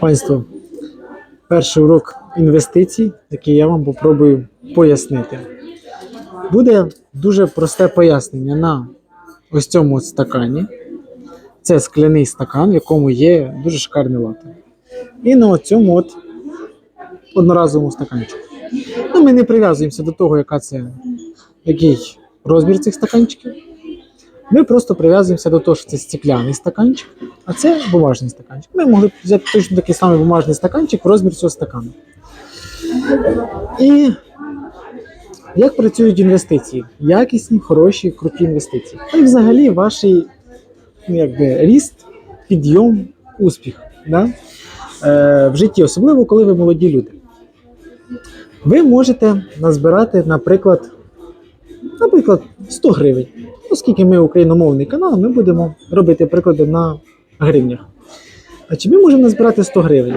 Панство, перший урок інвестицій, який я вам попробую пояснити. Буде дуже просте пояснення на ось цьому стакані. Це скляний стакан, в якому є дуже шикарний лати. І на цьому от одноразовому стаканчику. Ну, ми не прив'язуємося до того, яка це, який розмір цих стаканчиків. Ми просто прив'язуємося до того, що це стекляний стаканчик, а це бумажний стаканчик. Ми могли б взяти точно такий самий бумажний стаканчик в розмір цього стакану. І як працюють інвестиції? Якісні, хороші, круті інвестиції. Та й взагалі ваш ну, ріст, підйом, успіх да? е, в житті, особливо коли ви молоді люди. Ви можете назбирати, наприклад, наприклад, 100 гривень. Оскільки ми україномовний канал, ми будемо робити приклади на гривнях. Значить, ми можемо назбирати 100 гривень,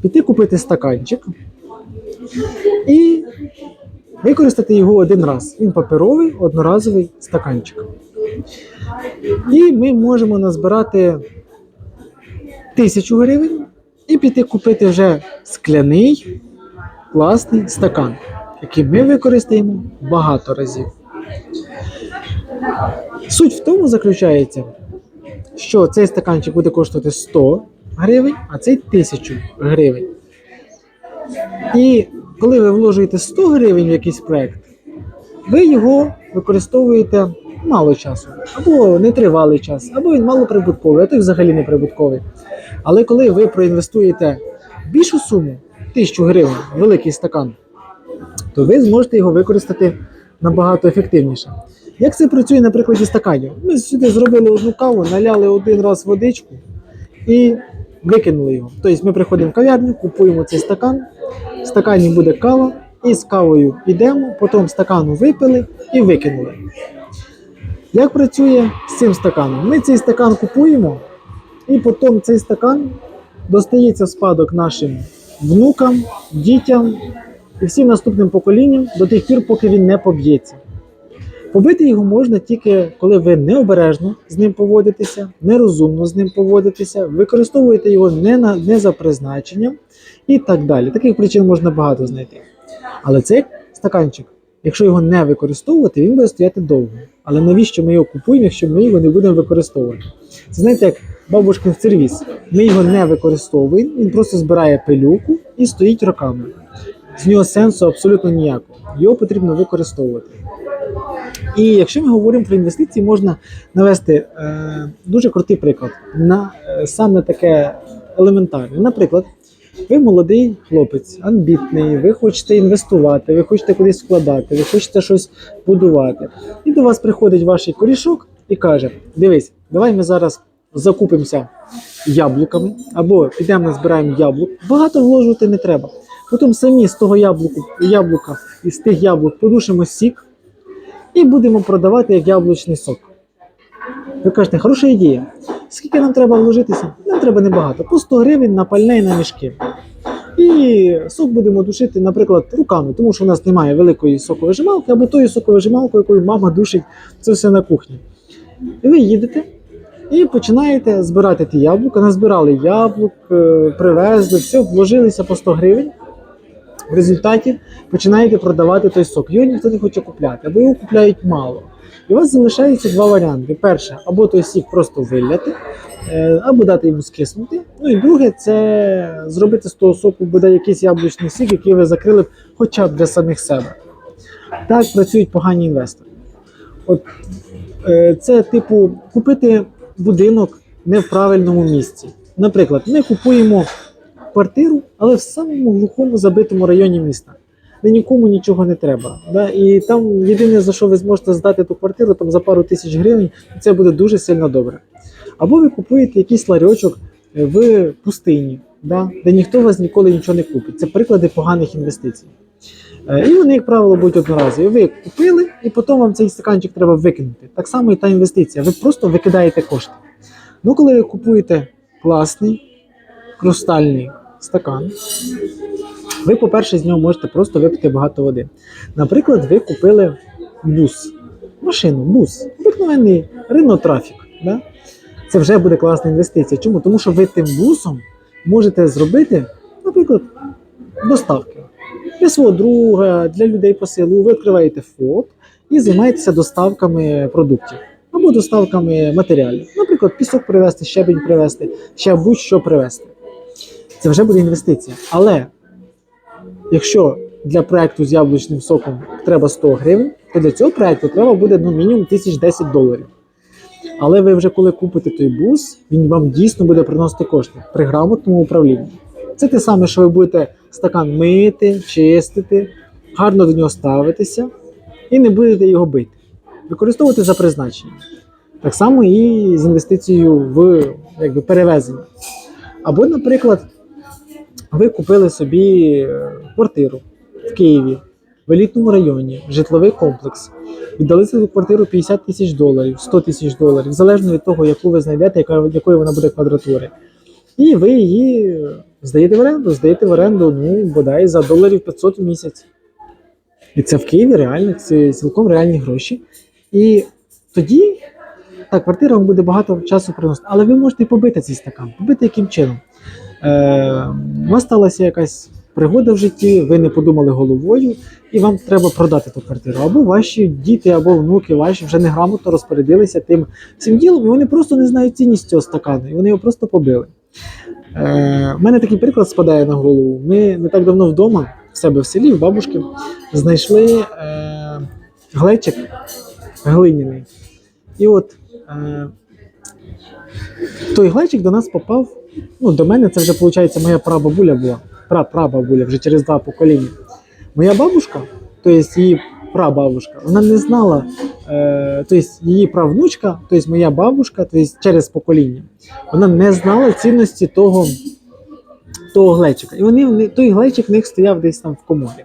піти купити стаканчик і використати його один раз. Він паперовий, одноразовий стаканчик. І ми можемо назбирати 1000 гривень і піти купити вже скляний класний стакан, який ми використаємо багато разів. Суть в тому заключається, що цей стаканчик буде коштувати 100 гривень, а цей 1000 гривень. І коли ви вложуєте 100 гривень в якийсь проект, ви його використовуєте мало часу, або нетривалий час, або він малоприбутковий, а то й взагалі не прибутковий. Але коли ви проінвестуєте більшу суму, 1000 гривень, великий стакан, то ви зможете його використати набагато ефективніше. Як це працює на прикладі стаканів? Ми сюди зробили одну каву, наляли один раз водичку і викинули його. Тобто ми приходимо в кав'ярню, купуємо цей стакан, в стакані буде кава, і з кавою йдемо, потім стакану випили і викинули. Як працює з цим стаканом? Ми цей стакан купуємо, і потім цей стакан достається в спадок нашим внукам, дітям і всім наступним поколінням до тих пір, поки він не поб'ється. Побити його можна тільки коли ви необережно з ним поводитеся, нерозумно з ним поводитеся, використовуєте його не, на, не за призначенням і так далі. Таких причин можна багато знайти. Але цей стаканчик, якщо його не використовувати, він буде стояти довго. Але навіщо ми його купуємо, якщо ми його не будемо використовувати? Це знаєте, як бабушкин сервіс. Ми його не використовуємо, він просто збирає пилюку і стоїть роками. З нього сенсу абсолютно ніякого. Його потрібно використовувати. І якщо ми говоримо про інвестиції, можна навести е, дуже крутий приклад на е, саме таке елементарне. Наприклад, ви молодий хлопець, амбітний, ви хочете інвестувати, ви хочете кудись вкладати, ви хочете щось будувати. І до вас приходить ваш корішок і каже: Дивись, давай ми зараз закупимося яблуками або підемо назбираємо яблук. Багато вложувати не треба. Потім самі з того яблуку, яблука і з тих яблук подушимо сік і будемо продавати як яблучний сок. Ви кажете, хороша ідея. Скільки нам треба вложитися? Нам треба небагато. По 100 гривень на пальне і на мішки. І сок будемо душити, наприклад, руками, тому що у нас немає великої соковижималки або тої соковижималки, якою мама душить це все на кухні. І ви їдете і починаєте збирати ті яблука. Назбирали яблук, е, привезли, все, вложилися по 100 гривень. В результаті починаєте продавати той сок. Його ніхто не хоче купляти, або його купляють мало. І у вас залишається два варіанти: перше, або той сік просто виляти, е, або дати йому скиснути. Ну і друге, це зробити з того соку буде якийсь яблучний сік, який ви закрили б хоча б для самих себе. Так працюють погані інвестори. От е, це, типу, купити будинок не в правильному місці. Наприклад, ми купуємо квартиру, але в самому глухому забитому районі міста, де нікому нічого не треба. Да? І там єдине, за що ви зможете здати ту квартиру там, за пару тисяч гривень, це буде дуже сильно добре. Або ви купуєте якийсь ларьочок в пустині, да? де ніхто вас ніколи нічого не купить. Це приклади поганих інвестицій. Е, І вони, як правило, будуть одноразові. Ви купили, і потім вам цей стаканчик треба викинути. Так само і та інвестиція. Ви просто викидаєте кошти. Ну, коли ви купуєте класний, хрустальний стакан, ви, по-перше, з нього можете просто випити багато води. Наприклад, ви купили бус, машину, бус, обикновений ринотрафік. Да? Це вже буде класна інвестиція. Чому? Тому що ви тим бусом можете зробити, наприклад, доставки для свого друга, для людей по селу. Ви відкриваєте ФОП і займаєтеся доставками продуктів або доставками матеріалів. Наприклад, пісок привезти, щебінь привезти, ще будь-що привезти. Це вже буде інвестиція. Але якщо для проекту з яблучним соком треба 100 гривень, то для цього проекту треба буде ну, мінімум 1010 доларів. Але ви вже коли купите той бус, він вам дійсно буде приносити кошти при грамотному управлінні. Це те саме, що ви будете стакан мити, чистити, гарно до нього ставитися і не будете його бити. Використовувати за призначенням. Так само і з інвестицією в якби, перевезення. Або, наприклад, ви купили собі е, квартиру в Києві, в елітному районі, житловий комплекс. Віддали цю квартиру 50 тисяч доларів, 100 тисяч доларів, залежно від того, яку ви знайдете, яка, якої вона буде квадратури. І ви її здаєте в оренду, здаєте в оренду, ну, бодай за доларів 500 в місяць. І це в Києві реально, це цілком реальні гроші. І тоді та квартира вам буде багато часу приносити. Але ви можете побити цей стакан. Побити яким чином? Е, у вас сталася якась пригода в житті, ви не подумали головою, і вам треба продати ту квартиру. Або ваші діти, або внуки ваші вже неграмотно розпорядилися тим цим ділом, і вони просто не знають цінність цього стакану, і вони його просто побили. Е, У мене такий приклад спадає на голову. Ми не так давно вдома, в себе в селі, в бабушки, знайшли е, глечик глиняний. І от е, той глечик до нас попав. Ну, до мене це вже, виходить, моя прабабуля була. Пра-прабабуля, вже через два покоління. Моя бабушка, тобто її прабабушка, вона не знала, тобто її правнучка, тобто моя бабушка, тобто через покоління, вона не знала цінності того, того глечика. І вони- той глечик в них стояв десь там в коморі.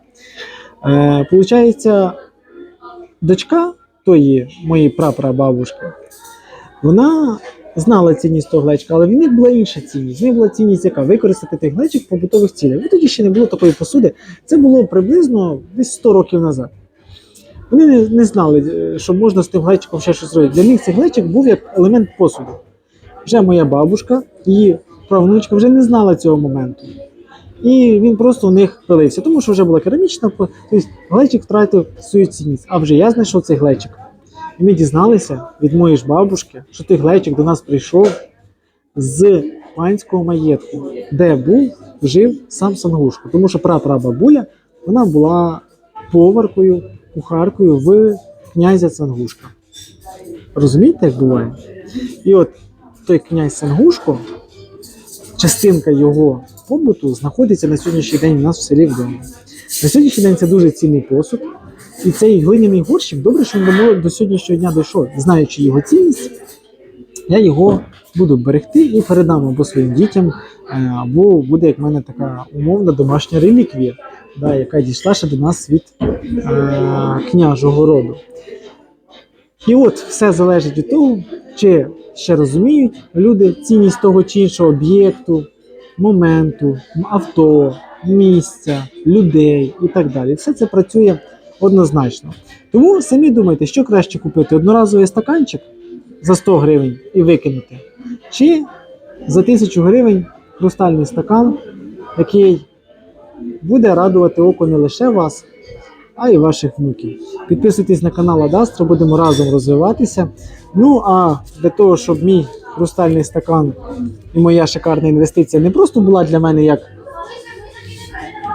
Е, Получається, дочка тої моєї прапрабабушки, вона знала цінність того глечка, але в них була інша цінність. В них була цінність, яка використати той глечик в побутових цілях. Бо тоді ще не було такої посуди. Це було приблизно десь 100 років назад. Вони не, не знали, е, що можна з тим глечиком ще щось зробити. Для них цей глечик був як елемент посуду. Вже моя бабушка, її правнучка вже не знала цього моменту. І він просто у них пилився, тому що вже була керамічна, тобто глечик втратив свою цінність. А вже я знайшов цей глечик. І ми дізналися від моєї ж бабушки, що той глечик до нас прийшов з панського маєтку, де був, жив сам Сангушко. Тому що прапрабабуля вона була поваркою, кухаркою в князя Сангушка. Розумієте, як буває? І от той князь Сангушко, частинка його побуту знаходиться на сьогоднішній день у нас в селі вдома. На сьогоднішній день це дуже цінний посуд. І цей глиняний горщик, добре, що він до, сьогоднішнього дня дійшов. Знаючи його цінність, я його буду берегти і передам або своїм дітям, е, або буде як в мене така умовна домашня реліквія, да, яка дійшла ще до нас від е, княжого роду. І от все залежить від того, чи ще розуміють люди цінність того чи іншого об'єкту, моменту, авто, місця, людей і так далі. Все це працює однозначно. Тому самі думайте, що краще купити: одноразовий стаканчик за 100 гривень і викинути, чи за 1000 гривень хрустальний стакан, який буде радувати око не лише вас, а й ваших внуків. Підписуйтесь на канал Адастро, будемо разом розвиватися. Ну а для того, щоб мій хрустальний стакан і моя шикарна інвестиція не просто була для мене як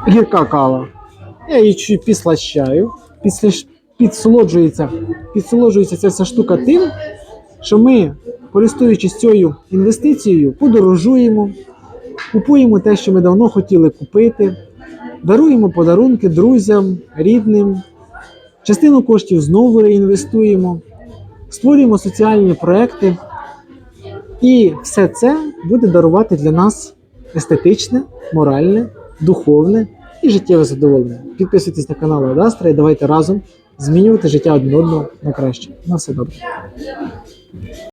гірка кава. Я її підслащаю, підслащ- підсолоджується, підсолоджується ця вся штука тим, що ми, користуючись цією інвестицією, подорожуємо, купуємо те, що ми давно хотіли купити, даруємо подарунки друзям, рідним, частину коштів знову реінвестуємо, створюємо соціальні проекти. І все це буде дарувати для нас естетичне, моральне, духовне і життєве задоволення. Підписуйтесь на канал Адастра і давайте разом змінювати життя один одного на краще. На все добре.